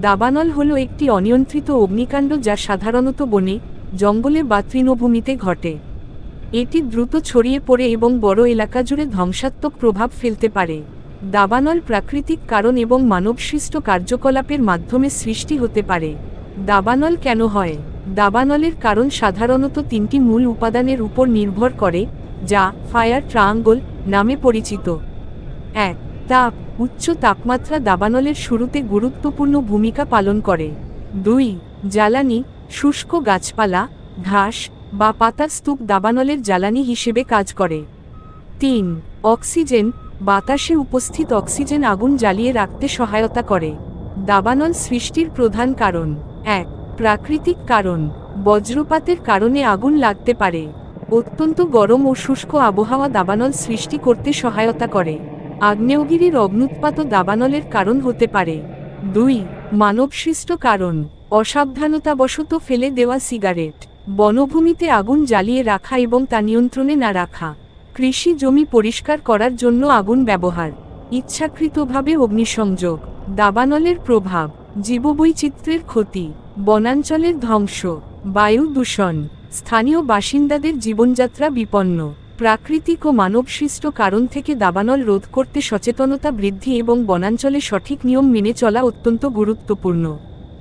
দাবানল হল একটি অনিয়ন্ত্রিত অগ্নিকাণ্ড যা সাধারণত বনে, জঙ্গলে বা তৃণভূমিতে ঘটে। এটি দ্রুত ছড়িয়ে পড়ে এবং বড় এলাকা জুড়ে ধ্বংসাত্মক প্রভাব ফেলতে পারে। দাবানল প্রাকৃতিক কারণ এবং মানবসৃষ্ট কার্যকলাপের মাধ্যমে সৃষ্টি হতে পারে। দাবানল কেন হয়? দাবানলের কারণ সাধারণত তিনটি মূল উপাদানের উপর নির্ভর করে, যা ফায়ার ট্রায়াঙ্গল নামে পরিচিত। এক তাপ উচ্চ তাপমাত্রা দাবানলের শুরুতে গুরুত্বপূর্ণ ভূমিকা পালন করে। দুই, জ্বালানি, শুষ্ক গাছপালা, ঘাস বা পাতার স্তূপ দাবানলের জ্বালানি হিসেবে কাজ করে। তিন, অক্সিজেন, বাতাসে উপস্থিত অক্সিজেন আগুন জ্বালিয়ে রাখতে সহায়তা করে। দাবানল সৃষ্টির প্রধান কারণ। এক, প্রাকৃতিক কারণ। বজ্রপাতের কারণে আগুন লাগতে পারে। অত্যন্ত গরম ও শুষ্ক আবহাওয়া দাবানল সৃষ্টি করতে সহায়তা করে। আগ্নেয়গিরির অগ্নুৎপাত দাবানলের কারণ হতে পারে। দুই, মানবসৃষ্ট কারণ, অসাবধানতাবশত ফেলে দেওয়া সিগারেট, বনভূমিতে আগুন জ্বালিয়ে রাখা এবং তা নিয়ন্ত্রণে না রাখা, কৃষি জমি পরিষ্কার করার জন্য আগুন ব্যবহার, ইচ্ছাকৃতভাবে অগ্নিসংযোগ, দাবানলের প্রভাব, জীববৈচিত্র্যের ক্ষতি, বনাঞ্চলের ধ্বংস, বায়ু দূষণ, স্থানীয় বাসিন্দাদের জীবনযাত্রা বিপন্ন। প্রাকৃতিক ও মানবসৃষ্ট কারণ থেকে দাবানল রোধ করতে সচেতনতা বৃদ্ধি এবং বনাঞ্চলে সঠিক নিয়ম মেনে চলা অত্যন্ত গুরুত্বপূর্ণ।